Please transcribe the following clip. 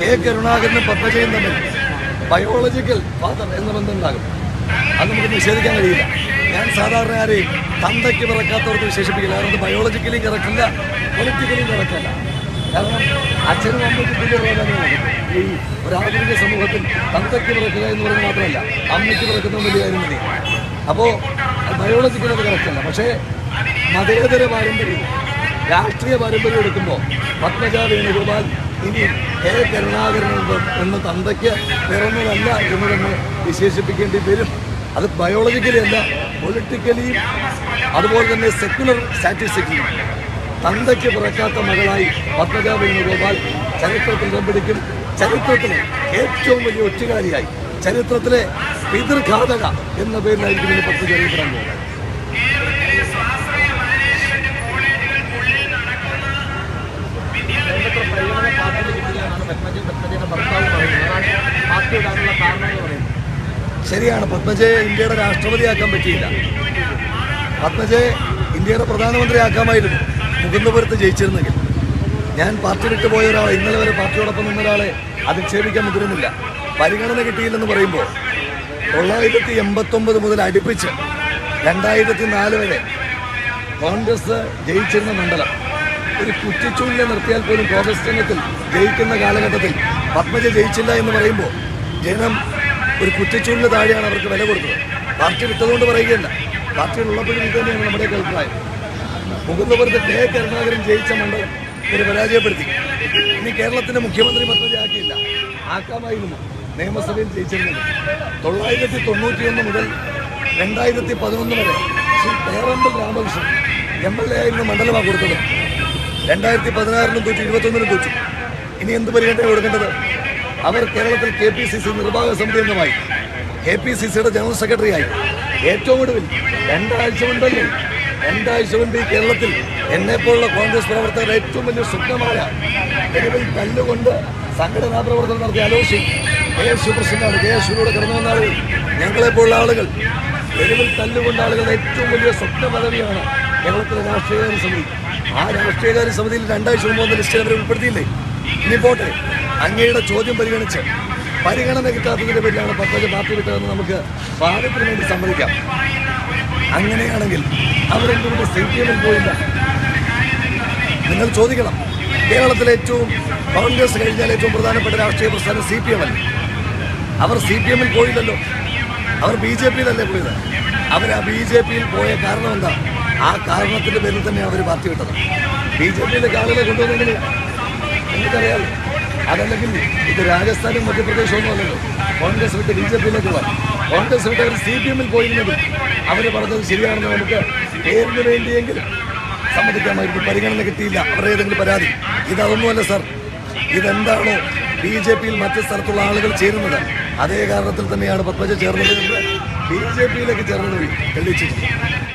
K കരുണാകരനും പത്മജയും തമ്മിൽ biological father എന്ന ബന്ധമുണ്ടാകും. അത് നമുക്ക് നിഷേധിക്കാൻ കഴിയില്ല. ഞാൻ സാധാരണ ആരെയും തന്തയ്ക്ക് പിറക്കാത്തവർക്ക് വിശേഷിപ്പിക്കില്ല. കാരണം ബയോളജിക്കലി കിറക്കില്ല കിടക്കില്ല പൊളിറ്റിക്കലിയും കിടക്കില്ല കാരണം അച്ഛനും അമ്മയ്ക്കും തുല്യമാണ് ഈ ഒരു ആധുനിക സമൂഹത്തിൽ തന്തയ്ക്ക് പിറക്കുക എന്ന് പറയുന്നത് മാത്രമല്ല അമ്മയ്ക്ക് പിറക്കുന്ന വലിയ കാര്യം മതി അപ്പോൾ ബയോളജിക്കലി അത് പക്ഷേ മതേതര പാരമ്പര്യം രാഷ്ട്രീയ പാരമ്പര്യം എടുക്കുമ്പോൾ പത്മജ വേണുഗോപാൽ ഇനി കെ കരുണാകരൻ എന്ന- തന്തയ്ക്ക് പിറന്നതല്ല എന്ന് തന്നെ വിശേഷിപ്പിക്കേണ്ടി വരും. അത് ബയോളജിക്കലി അല്ല പൊളിറ്റിക്കലിയും അതുപോലെ തന്നെ സെക്യുലർ സ്റ്റാറ്റിസ്റ്റിക്കലിയും തന്തയ്ക്ക് പിറക്കാത്ത മകളായി പത്മജ വേണുഗോപാൽ ചരിത്രത്തിൽ ഇടംപിടിക്കും ചരിത്രത്തിലെ ഏറ്റവും വലിയ ഒറ്റുകാരിയായി. ചരിത്രത്തിലെ പിതൃഘാതക എന്ന പേരിലായിരിക്കും ഇതിന് പത്മജ അറിയപ്പെടാൻ പോകുന്നത് വേണ്ടത്ര പരിഗണന പാർട്ടിയിൽ കിട്ടില്ല എന്നാണ് പത്മജി പത്മജിയുടെ ഭർത്താവ് പറയുന്നത് അതാണ് പാർട്ടി ഇടാനുള്ള കാരണം എന്ന് പറയുന്നത് ശരിയാണ് പത്മജയെ ഇന്ത്യയുടെ രാഷ്ട്രപതിയാക്കാൻ പറ്റിയില്ല. പത്മജയെ ഇന്ത്യയുടെ പ്രധാനമന്ത്രിയാക്കാമായിരുന്നു മുകുന്ദപുരത്ത് ജയിച്ചിരുന്നെങ്കിൽ. ഞാൻ പാർട്ടി വിട്ടു പോയ ഒരാളെ ഇന്നലെ വരെ പാർട്ടിയോടൊപ്പം നിന്ന ഒരാളെ അധിക്ഷേപിക്കാൻ മുതിരുന്നില്ല. പരിഗണന കിട്ടിയില്ലെന്ന് പറയുമ്പോൾ തൊള്ളായിരത്തി എൺപത്തൊമ്പത് മുതൽ അടുപ്പിച്ച് രണ്ടായിരത്തി നാല് വരെ കോൺഗ്രസ് ജയിച്ചിരുന്ന മണ്ഡലം. ഒരു കുറ്റിച്ചൂലിനെ നിർത്തിയാൽ പോലും കോൺഗ്രസ് രംഗത്തിൽ ജയിക്കുന്ന കാലഘട്ടത്തിൽ പത്മജ ജയിച്ചില്ല എന്ന് പറയുമ്പോൾ ജനം ഒരു കുറ്റിച്ചൂലിന് താഴെയാണ് അവർക്ക് വില കൊടുത്തത്. പാർട്ടി വിട്ടതുകൊണ്ട് പറയുകയല്ല. പാർട്ടിയിലുള്ളപ്പോഴും ഇത് തന്നെയാണ് നമ്മുടെയൊക്കെ അഭിപ്രായം. മുകുന്ദപുരത്ത് കെ. കരുണാകരൻ ജയിച്ച മണ്ഡലം ഇവരെ പരാജയപ്പെടുത്തി. ഇനി കേരളത്തിന്റെ മുഖ്യമന്ത്രി പദ്ധതിയാക്കിയില്ല ആക്കാമായിരുന്നു. നിയമസഭയിൽ ജയിച്ചിരുന്നത്. തൊള്ളായിരത്തി തൊണ്ണൂറ്റിയൊന്ന് മുതൽ രണ്ടായിരത്തി പതിനൊന്ന് വരെ Shri Perambal Ramakrishnan M L A ആയിരുന്ന മണ്ഡലമാണ് കൊടുത്തത്. രണ്ടായിരത്തി പതിനാറിലും തോറ്റു ഇരുപത്തൊന്നിലും തോറ്റു. ഇനി എന്ത് പരിഗണന കൊടുക്കേണ്ടത്? അവർ കേരളത്തിൽ കെ പി സി സി നിർവാഹക സമിതി അംഗമായി. കെ പി സി സിയുടെ ജനറൽ സെക്രട്ടറിയായി. ഏറ്റവും ഒടുവിൽ രണ്ടാഴ്ച മുൻപല്ലേ? രണ്ടാഴ്ച മുൻപ് ഈ കേരളത്തിൽ എന്നെപ്പോലുള്ള കോൺഗ്രസ് പ്രവർത്തകർ ഏറ്റവും വലിയ സ്വപ്നമായ തെരുവിൽ കല്ലുകൊണ്ട് സംഘടനാ പ്രവർത്തനം നടത്തിയ അലോഷി കെ എസ് പ്രസിഡന്റാണ്. കെ എസ് കടന്നു വന്ന ആളുകൾ ഞങ്ങളെപ്പോലുള്ള ആളുകൾ തെരുവിൽ തല്ലുകൊണ്ട ആളുകളുടെ ഏറ്റവും വലിയ സ്വപ്ന പദവിയാണ് കേരളത്തിലെ രാഷ്ട്രീയകാര്യ സമിതി. ആ രാഷ്ട്രീയകാര്യ സമിതിയിൽ രണ്ടാഴ്ച മുമ്പ് ലിസ്റ്റിൽ അവരെ ഉൾപ്പെടുത്തിയില്ലേ? ഇനി പോട്ടെ. അങ്ങയുടെ ചോദ്യം പരിഗണിച്ച് പരിഗണന കിട്ടാത്തതിന്റെ പേരിലാണ് പത്മജ പാർട്ടി വിട്ടതെന്ന് നമുക്ക് ഭാരതത്തിന് വേണ്ടി സമ്മതിക്കാം. അങ്ങനെയാണെങ്കിൽ അവരെന്തുകൊണ്ട് സി പി എമ്മിൽ പോയില്ല? നിങ്ങൾ ചോദിക്കണം. കേരളത്തിലെ ഏറ്റവും കോൺഗ്രസ് കഴിഞ്ഞാൽ ഏറ്റവും പ്രധാനപ്പെട്ട രാഷ്ട്രീയ പ്രസ്ഥാനം സി പി എം അവർ സി പി എമ്മിൽ പോയില്ലല്ലോ. അവർ ബി ജെ പിയിലല്ലേ പോയത്? അവർ ആ ബി ജെ പിയിൽ പോയ കാരണം എന്താ? ആ കാരണത്തിന്റെ പേരിൽ തന്നെ അവർ പാർട്ടി വിട്ടത്. ബി ജെ പിയിലെ ആളുകളെ കൊണ്ടുവന്നെങ്കിൽ നിങ്ങൾക്കറിയാം അതല്ലെങ്കിൽ ഇത് രാജസ്ഥാനും മധ്യപ്രദേശും ഒന്നും അല്ലല്ലോ കോൺഗ്രസ് വിട്ട് ബി ജെ പിയിലേക്ക് പോകാൻ കോൺഗ്രസ് വിട്ട് അവർ സി പി എമ്മിൽ പോയിരുന്നെങ്കിൽ അവർ പറഞ്ഞത് ശരിയാണെന്ന് നമുക്ക് പേരിന് വേണ്ടിയെങ്കിലും സമ്മതിക്കാമായിരുന്നു. പരിഗണന കിട്ടിയില്ല. അവരുടെ ഏതെങ്കിലും പരാതി. ഇതൊന്നുമല്ല സാർ. ഇതെന്താണോ ബി ജെ പിയിൽ മറ്റു സ്ഥലത്തുള്ള ആളുകൾ ചേരുന്നത്. അതേ കാരണത്തിൽ തന്നെയാണ് പത്മജ ചേർന്നത് ബി ജെ പിയിലേക്ക് ചേർന്നത് തെളിയിച്ചിട്ടുണ്ട്.